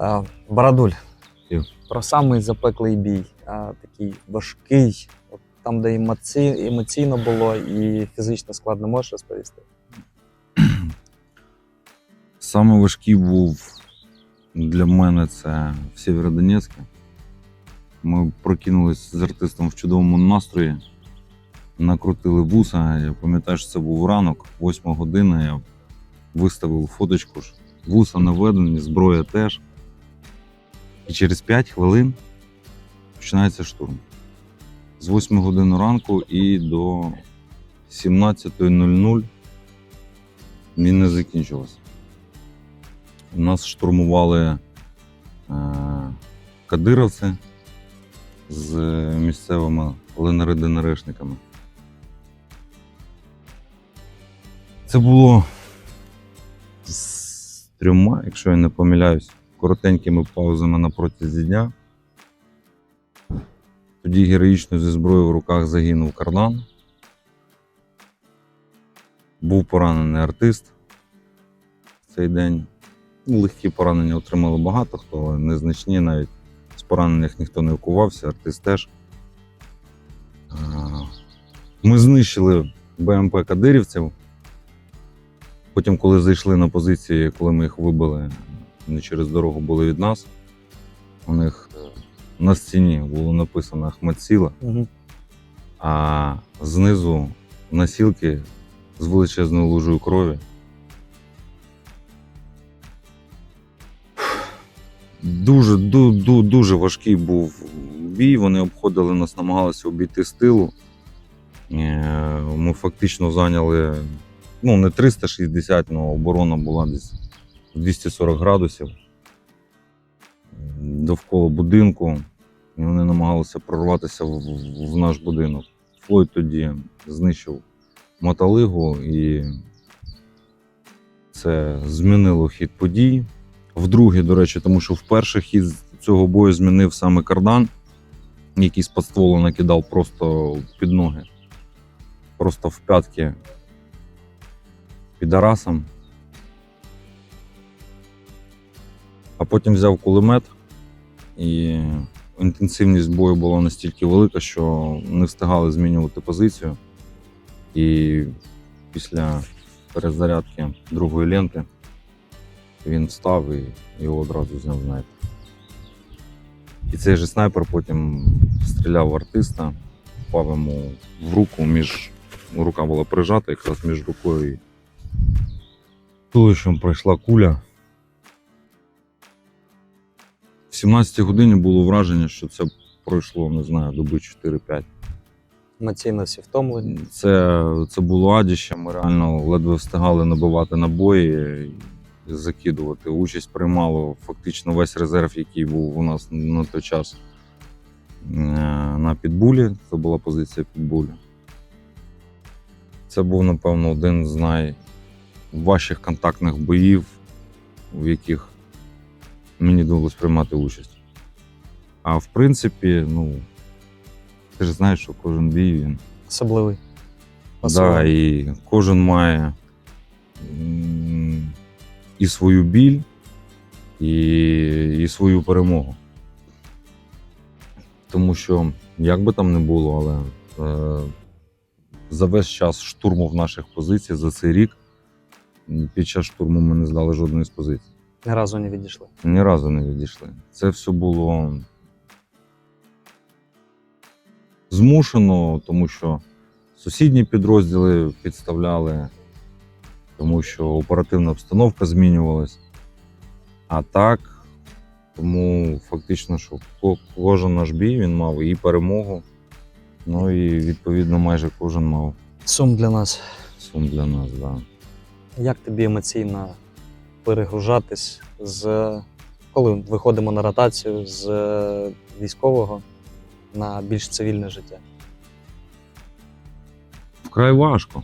А, Барадуль. Про самий запеклий бій, такий важкий, от там, де емоційно було і фізично складно, можеш розповісти? Саме важкий був для мене це в Сєвєродонецьку. Ми прокинулись з артистом в чудовому настрої, накрутили вуса. Я пам'ятаю, що це був ранок, 8 година. Я виставив фоточку. Вуса наведені, зброя теж. І через 5 хвилин починається штурм. З 8 години ранку і до 17.00 він не закінчився. Нас штурмували е, кадировці з місцевими ЛНР-ДНРшниками. Це було з трьома, якщо я не помиляюсь, коротенькими паузами на протязі дня. Тоді героїчно зі зброєю в руках загинув кардан. Був поранений артист в цей день. Ну, Легкі поранення отримали багато хто, але незначні навіть. З поранених ніхто не окувався, артист теж. Ми знищили БМП кадирівців. Потім, коли зайшли на позиції, коли ми їх вибили, вони через дорогу були від нас. У них е, на стіні було написано Ахмедсіла, Угу. а знизу насілки з величезною лужею крові. Дуже, ду, ду, дуже важкий був бій. Вони обходили нас, намагалися обійти з тилу. Е, Ми фактично зайняли ну, не 360, але оборона була десь 240 градусів довкола будинку. І вони намагалися прорватися в, в- наш будинок. Флойд тоді знищив мотолигу, і це змінило хід подій. Вдруге, до речі, тому що вперше хід цього бою змінив саме кардан, який з подстволу накидав просто під ноги, просто в п'ятки підарасам. А потім взяв кулемет, і інтенсивність бою була настільки велика, що не встигали змінювати позицію. І після перезарядки другої ленти він встав і його одразу зняв снайпер. І цей же снайпер потім стріляв в артиста, впав йому в руку між. Рука була прижата якраз між рукою і туловищем пройшла куля. 17 годині було враження, що це пройшло, не знаю, доби 4-5. Емоційно всі втомлені. Це, це було адіще. Ми реально ледве встигали набивати набої і закидувати. Участь приймало фактично весь резерв, який був у нас на той час е, на підбулі. Це була позиція підбулі. Це був, напевно, один з найважчих контактних боїв, в яких мені довелось приймати участь. А в принципі, ну, ти ж знаєш, що кожен бій він Особливий. Да, і кожен має і свою біль, і, і свою перемогу. Тому що, як би там не було, але е, за весь час штурму в наших позицій за цей рік під час штурму ми не здали жодної з позицій. Ні разу не відійшли. Ні разу не відійшли. Це все було змушено, тому що сусідні підрозділи підставляли, тому що оперативна обстановка змінювалась. А так, тому фактично, що кожен наш бій він мав і перемогу, ну і відповідно майже кожен мав Сум для нас. сум для нас. Да. Як тобі емоційно перегружатись з коли виходимо на ротацію з е, військового на більш цивільне життя? Вкрай важко.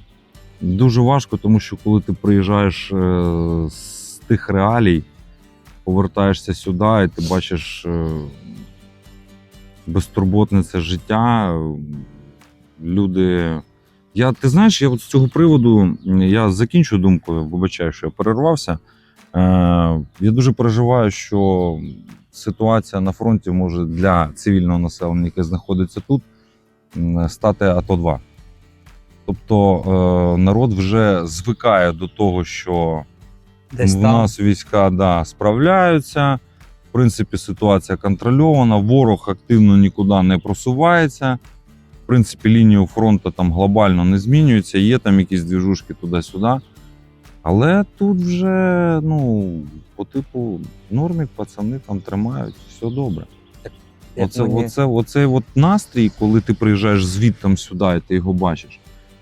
Дуже важко, тому що коли ти приїжджаєш е, з тих реалій, повертаєшся сюди, і ти бачиш е, безтурботне це життя. Люди. Я, ти знаєш, я от з цього приводу я закінчу думкою, вибачаю, що я перервався. Я дуже переживаю, що ситуація на фронті може для цивільного населення, яке знаходиться тут, стати АТО-2. Тобто е, народ вже звикає до того, що Десь у там. нас війська да, справляються. В принципі, ситуація контрольована, ворог активно нікуди не просувається. В принципі, лінію фронту там глобально не змінюється, є там якісь двіжушки туди-сюди. Але тут вже, ну, по типу, нормік пацани там тримають, все добре. Як Оце, мені- оце, оцей от настрій, коли ти приїжджаєш звідти сюди і ти його бачиш,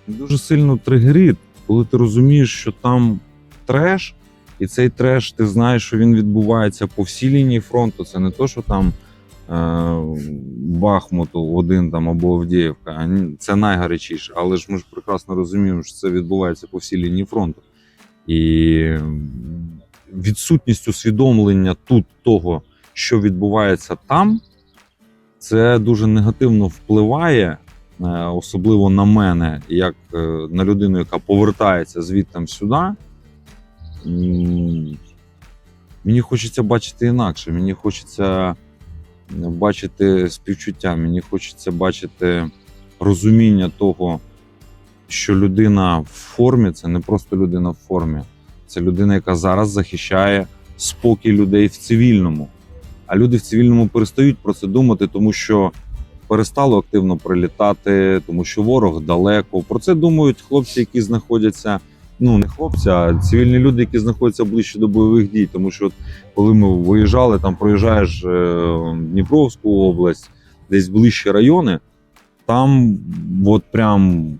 він дуже сильно тригерить, коли ти розумієш, що там треш, і цей треш, ти знаєш, що він відбувається по всій лінії фронту. Це не то, що там е, Бахмуту один там або Авдіївка. а ні, Це найгарячіше. Але ж ми ж прекрасно розуміємо, що це відбувається по всій лінії фронту. І відсутність усвідомлення тут того, що відбувається там, це дуже негативно впливає, е, особливо на мене, як е, на людину, яка повертається звідти сюди. Мені хочеться бачити інакше. Мені хочеться бачити співчуття, мені хочеться бачити розуміння того, що людина в формі це не просто людина в формі, це людина, яка зараз захищає спокій людей в цивільному. А люди в цивільному перестають про це думати, тому що перестало активно прилітати, тому що ворог далеко. Про це думають хлопці, які знаходяться. Ну, не хлопці, а цивільні люди, які знаходяться ближче до бойових дій. Тому що от, коли ми виїжджали, там проїжджаєш е, Дніпровську область, десь ближчі райони, там от прям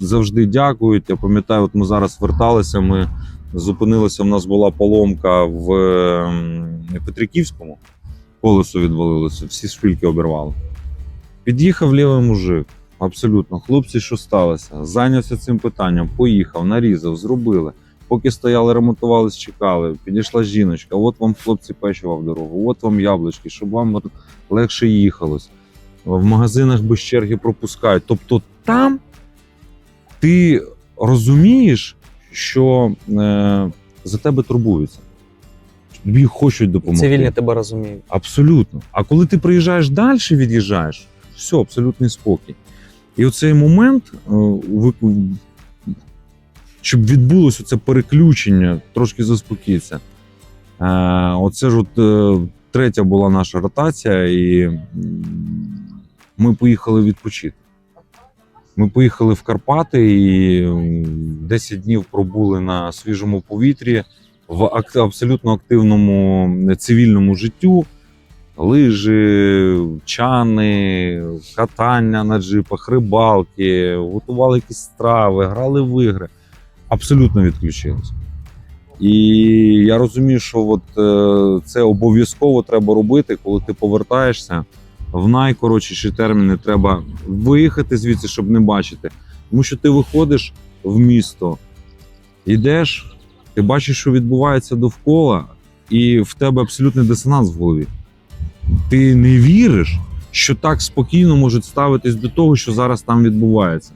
завжди дякують. Я пам'ятаю, от ми зараз верталися, ми зупинилися. У нас була поломка в ем, Петриківському, колесо відвалилося, всі шпильки обірвали. Під'їхав лівий мужик. Абсолютно, хлопці, що сталося? Зайнявся цим питанням, поїхав, нарізав, зробили. Поки стояли, ремонтувались, чекали. Підійшла жіночка. От вам хлопці печива в дорогу, от вам яблучки, щоб вам легше їхалось. В магазинах без черги пропускають. Тобто там ти розумієш, що е, за тебе турбуються. Тобі хочуть допомогти. Цивільні тебе розуміють. Абсолютно. А коли ти приїжджаєш далі, від'їжджаєш, все, абсолютний спокій. І оцей момент, е, щоб відбулося це переключення, трошки заспокійтеся. Е, Оце ж от е, третя була наша ротація, і ми поїхали відпочити. Ми поїхали в Карпати і 10 днів пробули на свіжому повітрі в абсолютно активному цивільному життю. Лижі, чани, катання на джипах, рибалки, готували якісь страви, грали в ігри. Абсолютно відключилися. І я розумію, що от, е, це обов'язково треба робити, коли ти повертаєшся. В найкоротшіші терміни треба виїхати звідси, щоб не бачити. Тому що ти виходиш в місто, йдеш, ти бачиш, що відбувається довкола, і в тебе абсолютний дисонанс в голові. Ти не віриш, що так спокійно можуть ставитись до того, що зараз там відбувається.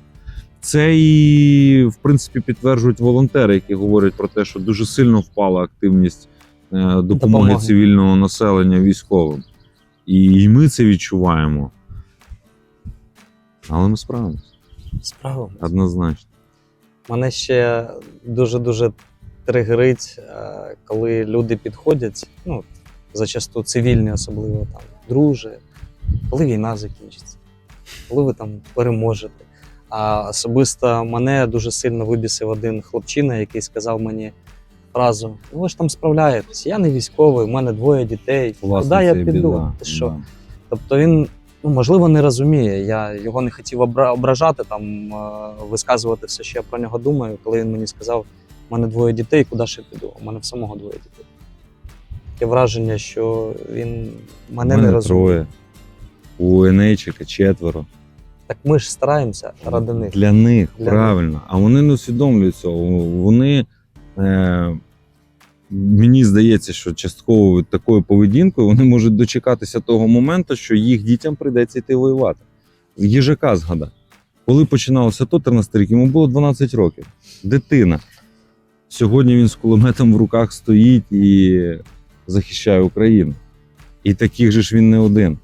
Це і, в принципі, підтверджують волонтери, які говорять про те, що дуже сильно впала активність е, допомоги, Допомоги. цивільного населення військовим. І, і ми це відчуваємо. Але ми справимося. Справа. Однозначно. Мене ще дуже-дуже тригерить, е, коли люди підходять, ну, зачасту цивільні, особливо там, друже, коли війна закінчиться, коли ви там переможете. А особисто мене дуже сильно вибісив один хлопчина, який сказав мені Ну ви ж там справляєтесь, я не військовий, у мене двоє дітей. Куди я піду? біда. Ти що? Да. Тобто він, ну можливо, не розуміє. Я його не хотів ображати, там е, висказувати все, що я про нього думаю, коли він мені сказав, у мене двоє дітей, куди ж я піду? У мене в самого двоє дітей. Таке враження, що він мене У не розуміє. троє. У Енейчика четверо. Так ми ж стараємося ради них. Для них, Для правильно. А вони не усвідомлюють цього. Вони. Е, мені здається, що частково такою поведінкою вони можуть дочекатися того моменту, що їх дітям прийдеться йти воювати. Їжака згадав. Коли починалося то 13 рік, йому було 12 років. Дитина. Сьогодні він з кулеметом в руках стоїть і захищає Україну. І таких же ж він не один.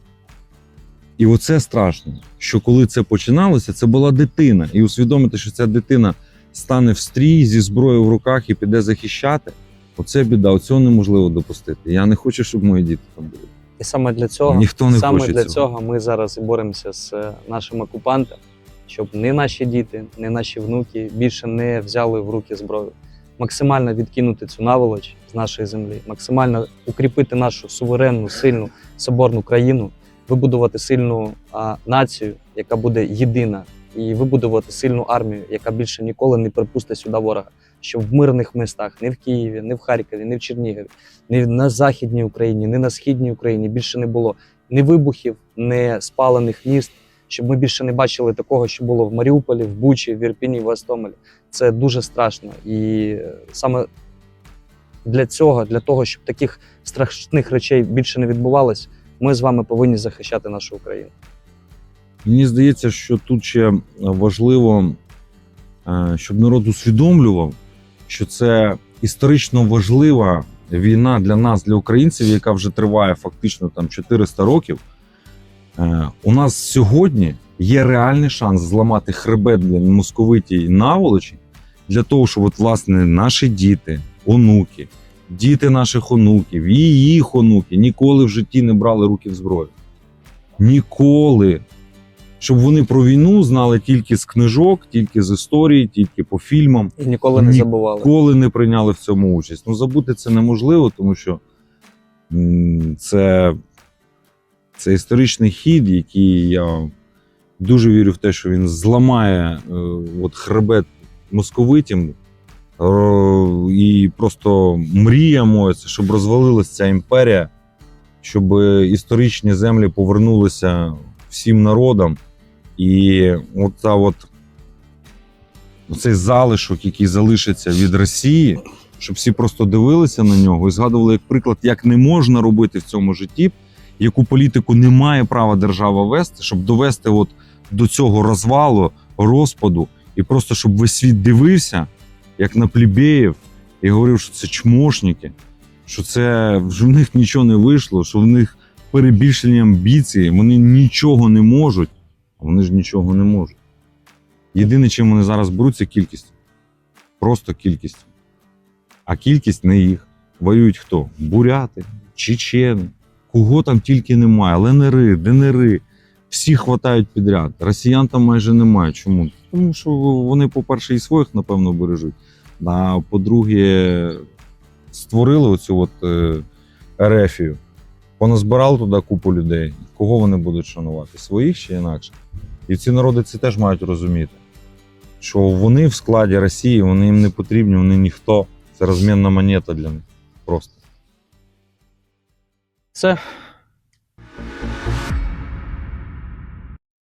І оце страшно, що коли це починалося, це була дитина. І усвідомити, що ця дитина стане в стрій зі зброєю в руках і піде захищати. Оце біда, оцього неможливо допустити. Я не хочу, щоб мої діти там були. І саме для цього, Ніхто не саме хоче для цього. цього ми зараз і боремося з е, нашим окупантом, щоб ні наші діти, ні наші внуки більше не взяли в руки зброю. Максимально відкинути цю наволоч з нашої землі, максимально укріпити нашу суверенну, сильну соборну країну, вибудувати сильну а, націю, яка буде єдина, і вибудувати сильну армію, яка більше ніколи не припустить сюди ворога. Щоб в мирних містах, не в Києві, не в Харкові, не в Чернігові, ні на Західній Україні, ні на Східній Україні більше не було ні вибухів, ні спалених міст, щоб ми більше не бачили такого, що було в Маріуполі, в Бучі, в Ірпіні, в Гостомелі. Це дуже страшно. І е, саме для цього, для того, щоб таких страшних речей більше не відбувалось, ми з вами повинні захищати нашу Україну. Мені здається, що тут ще важливо, е, щоб народ усвідомлював, що це історично важлива війна для нас, для українців, яка вже триває фактично там 400 років. Е, У нас сьогодні є реальний шанс зламати хребет для московитій наволочі для того, щоб от, власне наші діти, онуки, діти наших онуків і їх онуки ніколи в житті не брали руки в зброю. Ніколи щоб вони про війну знали тільки з книжок, тільки з історії, тільки по фільмам, І ніколи не забували. ніколи не прийняли в цьому участь. Ну, забути це неможливо, тому що це, це історичний хід, який я дуже вірю в те, що він зламає е, от хребет московитям. Е, і просто мрія моя, щоб розвалилася ця імперія, щоб історичні землі повернулися всім народам. І та от цей залишок, який залишиться від Росії, щоб всі просто дивилися на нього і згадували як приклад, як не можна робити в цьому житті, яку політику не має права держава вести, щоб довести от до цього розвалу, розпаду, і просто щоб весь світ дивився, як на плебеїв, і говорив, що це чмошники, що це що в них нічого не вийшло, що в них перебільшені амбіції, вони нічого не можуть, вони ж нічого не можуть. Єдине, чим вони зараз беруть, це кількість. Просто кількість. А кількість не їх. Воюють хто? Буряти, чечени, кого там тільки немає, ленери, денери. Всі хватають підряд. Росіян там майже немає. Чому? Тому що вони, по-перше, і своїх, напевно, бережуть. А по-друге, створили оцю от е, ерефію. Поназбирали туди купу людей. Кого вони будуть шанувати? Своїх чи інакше? І ці народи це теж мають розуміти, що вони в складі Росії, вони їм не потрібні, вони ніхто. Це розмінна монета для них. Просто. Все,